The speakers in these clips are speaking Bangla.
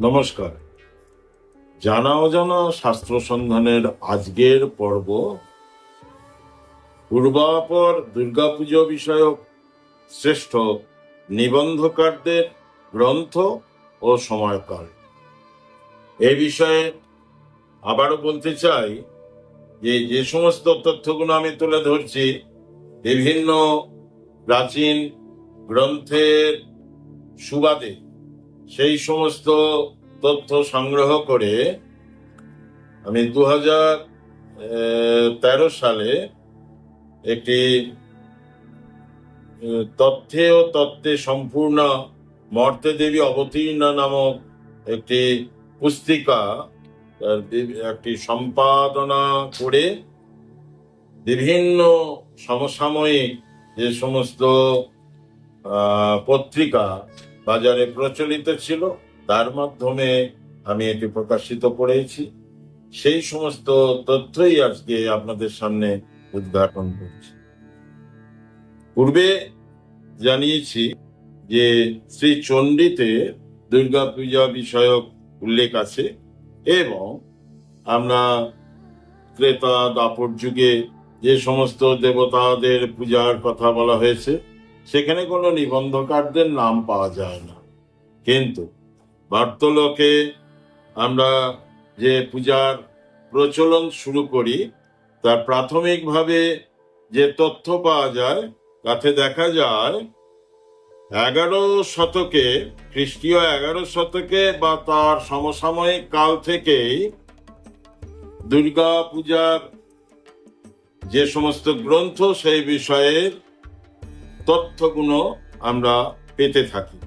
নমস্কার। জানা অজানা শাস্ত্র সন্ধানের আজকের পর্ব। পূর্বাপর দুর্গাপুজো বিষয়ক শ্রেষ্ঠ নিবন্ধকারদের গ্রন্থ ও সময়কাল। এ বিষয়ে আবারও বলতে চাই যে যে সমস্ত তথ্যগুলো আমি তুলে ধরছি, বিভিন্ন প্রাচীন গ্রন্থের সুবাদে সেই সমস্ত তথ্য সংগ্রহ করে আমি দু হাজার তেরো সালে একটি তথ্যে ও তত্ত্বে সম্পূর্ণ মর্তে দেবী অবতীর্ণা নামক একটি পুস্তিকা একটি সম্পাদনা করে বিভিন্ন সমসাময়িক যে সমস্ত পত্রিকা বাজারে প্রচলিত ছিল, তার মাধ্যমে আমি এটি প্রকাশিত করেছি। সেই সমস্ত তথ্যই আজকে আপনাদের সামনে উদ্ঘাটন করছি। পূর্বে জানিয়েছি যে শ্রী চণ্ডীতে দুর্গা পূজা বিষয়ক উল্লেখ আছে এবং আমরা ক্রেতা, দাপর যুগে যে সমস্ত দেবতাদের পূজার কথা বলা হয়েছে সেখানে কোনো নিবন্ধকারদের নাম পাওয়া যায় না। কিন্তু বার্তলোকে আমরা যে পূজার প্রচলন শুরু করি, তার প্রাথমিকভাবে যে তথ্য পাওয়া যায়, তাতে দেখা যায় এগারো শতকে, খ্রিস্টীয় এগারো শতকে বা তার সমসাময়িক কাল থেকেই দুর্গা পূজার যে সমস্ত গ্রন্থ, সেই বিষয়ের তথ্যগুলো আমরা পেতে থাকি।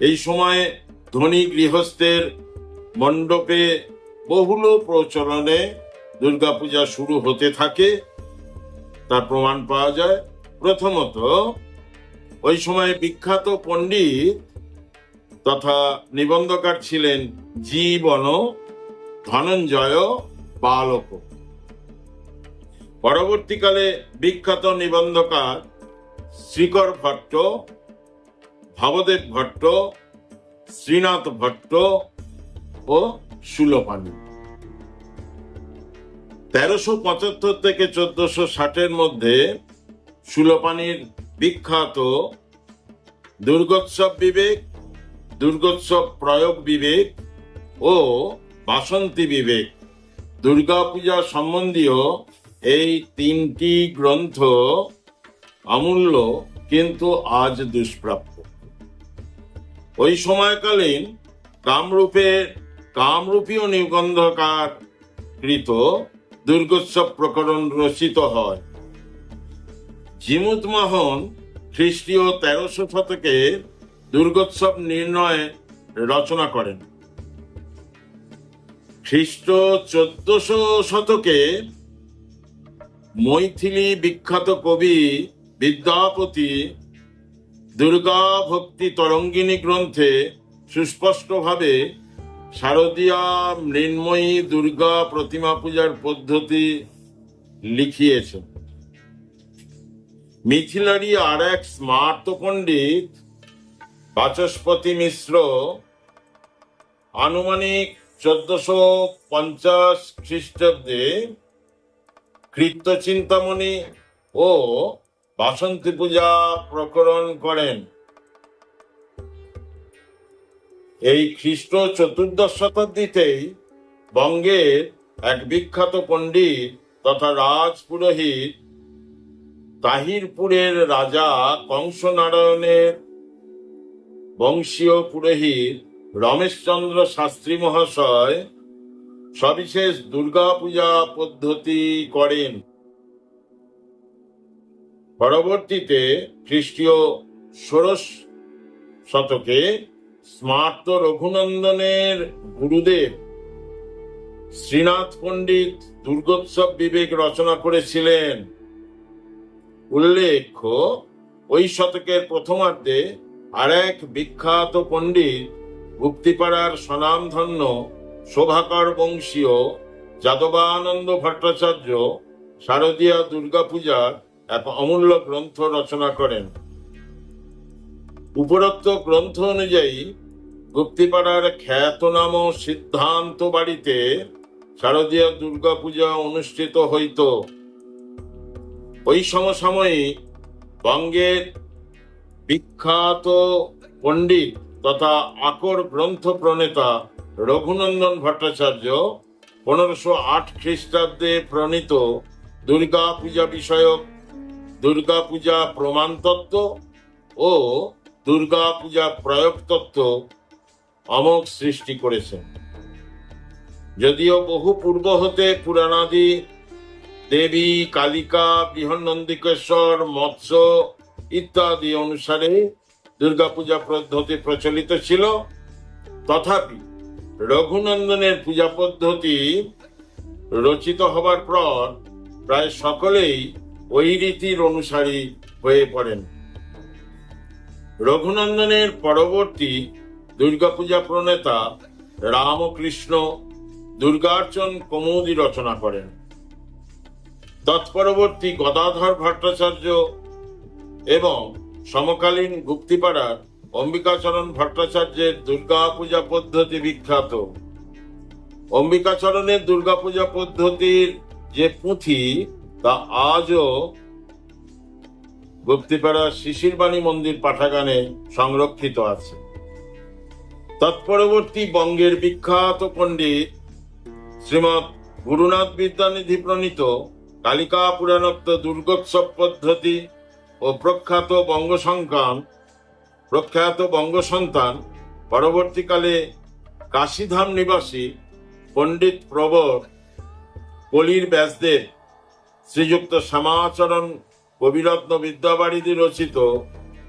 এই সময়ে ধনী গৃহস্থের মণ্ডপে বহুল প্রচলনে দুর্গাপূজা শুরু হতে থাকে। তার প্রমাণ পাওয়া যায়। প্রথমত, ওই সময় বিখ্যাত পণ্ডিত তথা নিবন্ধকার ছিলেন জীবন ধনঞ্জয় বালক। পরবর্তীকালে বিখ্যাত নিবন্ধকার শ্রীকর ভট্ট, ভবদেব ভট্ট, শ্রীনাথ ভট্ট ও সুলপানি। তেরোশো পঁচাত্তর থেকে চোদ্দশো ষাটের মধ্যে সুলপানির বিখ্যাত দুর্গোৎসব বিবেক, দুর্গোৎসব প্রয়োগ বিবেক ও বাসন্তী বিবেক দুর্গাপূজা সম্বন্ধীয় এই তিনটি গ্রন্থ অমূল্য কিন্তু আজ দুষ্প্রাপ্য। ওই সময়কালীন কামরূপের কামরূপীয় নিবন্ধকার কৃত দুর্গোৎসব প্রকরণ রচিত হয়। জিমুত মোহন খ্রিস্টীয় তেরোশো শতকে দুর্গোৎসব নির্ণয়ে রচনা করেন। খ্রিস্ট চোদ্দশো শতকে মৈথিলি বিখ্যাত কবি বিদ্যাপতি দুর্গা ভক্তি তরঙ্গিনী গ্রন্থে সুস্পষ্টভাবে শারদীয়া মৃন্ময়ী দুর্গা প্রতিমা পূজার পদ্ধতি লিখিয়েছেন মিথিলারই আর এক স্মার্ত পণ্ডিত বাচস্পতি মিশ্র আনুমানিক চোদ্দশো পঞ্চাশ খ্রিস্টাব্দে কৃত্য চিন্তামণি ও বাসন্তী পূজা প্রকরণ করেন। এই খ্রিস্ট চতুর্দশ শতাব্দীতেই বঙ্গের এক বিখ্যাত পণ্ডিত তথা রাজ পুরোহিত তাহিরপুরের রাজা কংসনারায়ণের বংশীয় পুরোহিত রমেশচন্দ্র শাস্ত্রী মহাশয় সবিশেষ দুর্গা পূজা পদ্ধতি করেন। পরবর্তীতে খ্রিস্টীয় ষোড়শ শতকে স্মার্ত রঘুনন্দনের গুরুদেব শ্রীনাথ পণ্ডিত দুর্গোৎসব বিবেক রচনা করেছিলেন। উল্লেখ্য, ওই শতকের প্রথমার্ধে আর এক বিখ্যাত পণ্ডিত গুপ্তিপাড়ার স্বনামধন্য শোভাকর বংশীয় যাদবানন্দ ভট্টাচার্য শারদীয়া দুর্গাপূজার এক অমূল্য গ্রন্থ রচনা করেন। উপরোক্ত গ্রন্থ অনুযায়ী গুপ্তিপাড়ার খ্যাতনাম সিদ্ধান্ত বাড়িতে শারদীয় দুর্গাপূজা অনুষ্ঠিত হইত। ওই সমসাময়িক বঙ্গের বিখ্যাত পণ্ডিত তথা আকর গ্রন্থ প্রণেতা রঘুনন্দন ভট্টাচার্য পনেরোশো আট খ্রিস্টাব্দে প্রণীত দুর্গা পূজা বিষয়ক দুর্গা পূজা প্রমাণ তত্ত্ব ও দুর্গা পূজা প্রয়োগ তত্ত্ব অমোঘ সৃষ্টি করেছেন যদিও বহু পূর্ব হতে পুরাণাদি দেবী, কালিকা, বৃহন্নন্দিকেশ্বর, মৎস্য ইত্যাদি অনুসারে দুর্গাপূজা পদ্ধতি প্রচলিত ছিল। তথাপি রঘুনন্দনের পূজা পদ্ধতি রচিত হবার পর প্রায় সকলেই ওই রীতির অনুসারী হয়ে পড়েন। রঘুনন্দনের পরবর্তী দুর্গাপূজা প্রণেতা রামকৃষ্ণ দুর্গার্চন কৌমুদী রচনা করেন। তৎপরবর্তী গদাধর ভট্টাচার্য এবং সমকালীন গুপ্তিপাড়ার অম্বিকাচরণ ভট্টাচার্যের দুর্গা পূজা পদ্ধতি বিখ্যাত। অম্বিকাচরণের দুর্গা পূজা পদ্ধতির যে পুঁথি তা আজও গুপ্তিপাড়া শিশিরবাণী মন্দির পাঠাগানে সংরক্ষিত আছে। তৎপরবর্তী বঙ্গের বিখ্যাত পণ্ডিত শ্রীমৎ গুরুনাথ বিদ্যানিধি প্রণীত কালিকা পুরাণোক্ত দুর্গোৎসব পদ্ধতি ও প্রখ্যাত বঙ্গ সংকান প্রখ্যাত বঙ্গ সন্তান পরবর্তীকালে কাশীধাম নিবাসী পণ্ডিত প্রবর কলির ব্যাসদেব শ্রীযুক্ত শ্যামাচরণ কবিরত্ন বিদ্যাবাড়িদি রচিত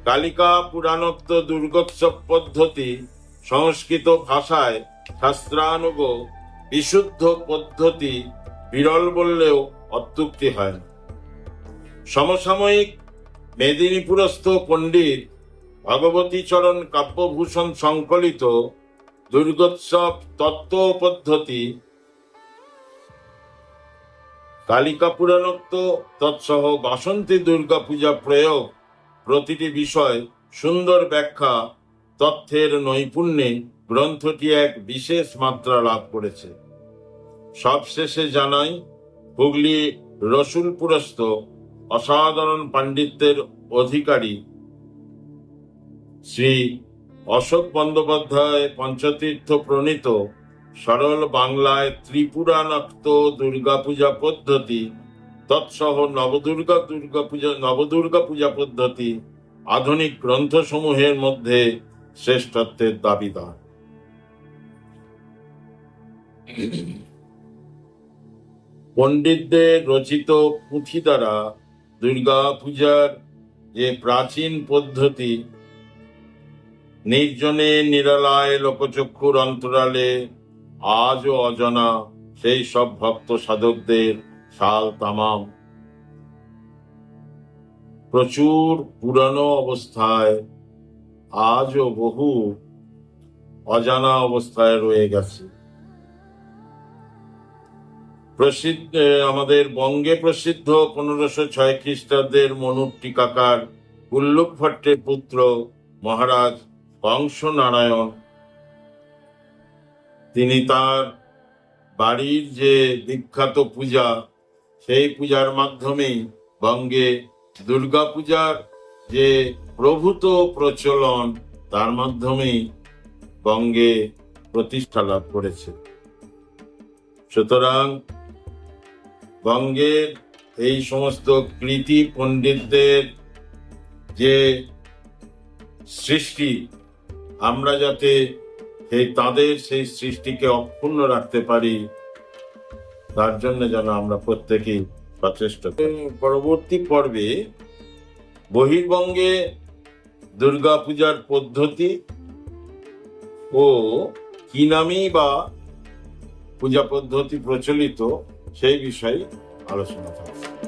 কালিকা পুরাণোক্ত দুর্গোৎসব পদ্ধতি সংস্কৃত ভাষায় শাস্ত্রানুগ বিশুদ্ধ পদ্ধতি বিরল বললেও অত্যুক্তি হয়। সমসাময়িক মেদিনীপুরস্থ পণ্ডিত ভগবতী চরণ কাব্যভূষণ সংকলিত দুর্গোৎসব তত্ত্ব পদ্ধতি কালিকা পুরাণোক্ত তৎসহ বাসন্তী দুর্গা পূজা প্রয়োগ প্রতিটি বিষয় সুন্দর ব্যাখ্যা তথ্যের নৈপুণ্যে গ্রন্থটি এক বিশেষ মাত্রা লাভ করেছে। সবশেষে জানাই, হুগলি রসুলপুরস্থ অসাধারণ পাণ্ডিত্যের অধিকারী শ্রী অশোক বন্দ্যোপাধ্যায় পঞ্চতীর্থ প্রণীত সরল বাংলায় ত্রিপুরা ত্রিপুরাণাক্ত দুর্গাপূজা পদ্ধতি, তৎসহ নবদুর্গা দুর্গা পূজা, নবদুর্গা পূজা পদ্ধতি আধুনিক গ্রন্থসমূহের মধ্যে শ্রেষ্ঠত্বের দাবিদার। পণ্ডিতদের রচিত পুঁথি দ্বারা দুর্গা পূজার যে প্রাচীন পদ্ধতি, নির্জনে নিরালায় লোকচক্ষুর অন্তরালে আজও অজানা সেই সব ভক্ত সাধকদের শাল তামাম। প্রচুর পুরানো অবস্থায় আজও বহু অজানা অবস্থায় রয়ে গেছে। প্রসিদ্ধ আমাদের বঙ্গে প্রসিদ্ধ পনেরোশো ছয় খ্রিস্টাব্দের মনুর টিকাকার উল্লুক ভট্টের পুত্র মহারাজ কংস নারায়ণ তিনি তার বাড়ির যে বিখ্যাত পূজা, সেই পূজার মাধ্যমেই বঙ্গে দুর্গা পূজার যে প্রভূত প্রচলন, তার মাধ্যমেই বঙ্গে প্রতিষ্ঠা লাভ করেছে। সুতরাং বঙ্গের এই সমস্ত কৃতি পণ্ডিতদের যে সৃষ্টি, আমরা যাতে সেই তাদের সেই সৃষ্টিকে অক্ষুণ্ণ রাখতে পারি, তার জন্য যেন আমরা প্রত্যেকেই সচেষ্ট পরবর্তী পর্বে বহির্বঙ্গে দুর্গা পূজার পদ্ধতি ও কি নামেই বা পূজা পদ্ধতি প্রচলিত সেই বিষয়ে আলোচনা থাকবে।